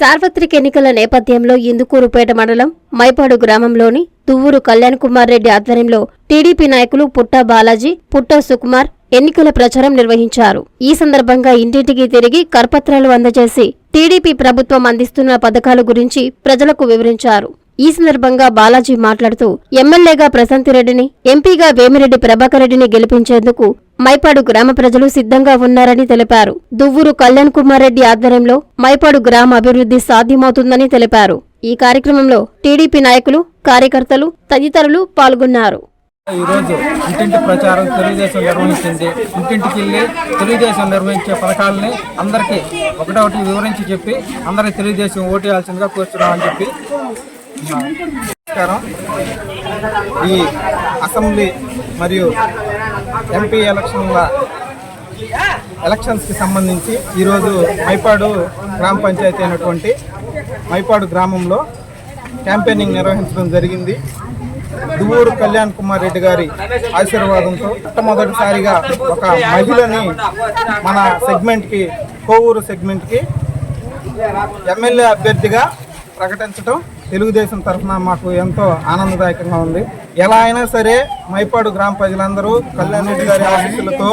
సార్వత్రిక ఎన్నికల నేపథ్యంలో ఇందుకూరుపేట మండలం మైపాడు గ్రామంలోని దువ్వూరు కళ్యాణ్ కుమార్ రెడ్డి ఆధ్వర్యంలో టీడీపీ నాయకులు పుట్ట బాలాజీ పుట్ట సుకుమార్ ఎన్నికల ప్రచారం నిర్వహించారు. ఈ సందర్భంగా ఇంటింటికి తిరిగి కరపత్రాలు అందజేసి టీడీపీ ప్రభుత్వం అందిస్తున్న పథకాల గురించి ప్రజలకు వివరించారు. ఈ సందర్భంగా బాలాజీ మాట్లాడుతూ ఎమ్మెల్యేగా ప్రశాంతిరెడ్డిని ఎంపీగా వేమిరెడ్డి ప్రభాకర్ రెడ్డిని గెలిపించేందుకు మైపాడు గ్రామ ప్రజలు సిద్ధంగా ఉన్నారని తెలిపారు. దువ్వూరు కళ్యాణ్ కుమార్ రెడ్డి ఆధ్వర్యంలో మైపాడు గ్రామ అభివృద్ధి సాధ్యమవుతుందని తెలిపారు. ఈ కార్యక్రమంలో టీడీపీ నాయకులు కార్యకర్తలు తదితరులు పాల్గొన్నారు. ఈరోజు ఇంటింటి ప్రచారం తెలుగుదేశం నిర్వహించింది ఇంటింటికి వెళ్ళి తెలుగుదేశం నిర్వహించే పథకాలని అందరికీ ఒకటొకటి వివరించి చెప్పి అందరికీ తెలుగుదేశం ఓటేయాల్సిందిగా కోరుతున్నామని చెప్పి నమస్కారం. ఈ అసెంబ్లీ మరియు ఎంపీ ఎలక్షన్ల ఎలక్షన్స్కి సంబంధించి ఈరోజు మైపాడు గ్రామ పంచాయతీ అయినటువంటి మైపాడు గ్రామంలో క్యాంపెయినింగ్ నిర్వహించడం జరిగింది. దువ్వూరు కళ్యాణ్ కుమార్ రెడ్డి గారి ఆశీర్వాదంతో మొట్టమొదటిసారిగా ఒక మహిళని మన సెగ్మెంట్కి కోవూరు సెగ్మెంట్కి ఎమ్మెల్యే అభ్యర్థిగా ప్రకటించడం తెలుగుదేశం తరఫున మాకు ఎంతో ఆనందదాయకంగా ఉంది. ఎలా అయినా సరే మైపాడు గ్రామ ప్రజలందరూ కళ్యాణ్ రెడ్డి గారి ఆశీస్సులతో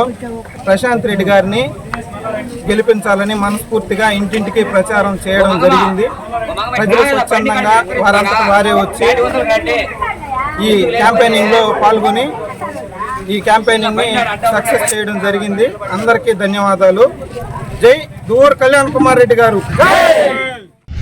ప్రశాంత్ రెడ్డి గారిని గెలిపించాలని మనస్ఫూర్తిగా ఇంటింటికి ప్రచారం చేయడం జరిగింది. ప్రజలు స్వచ్ఛందంగా వారంతా వారే వచ్చి ఈ క్యాంపెయినింగ్లో పాల్గొని ఈ క్యాంపెయినింగ్ని సక్సెస్ చేయడం జరిగింది. అందరికీ ధన్యవాదాలు. జై దూర్ కళ్యాణ్ కుమార్ రెడ్డి గారు.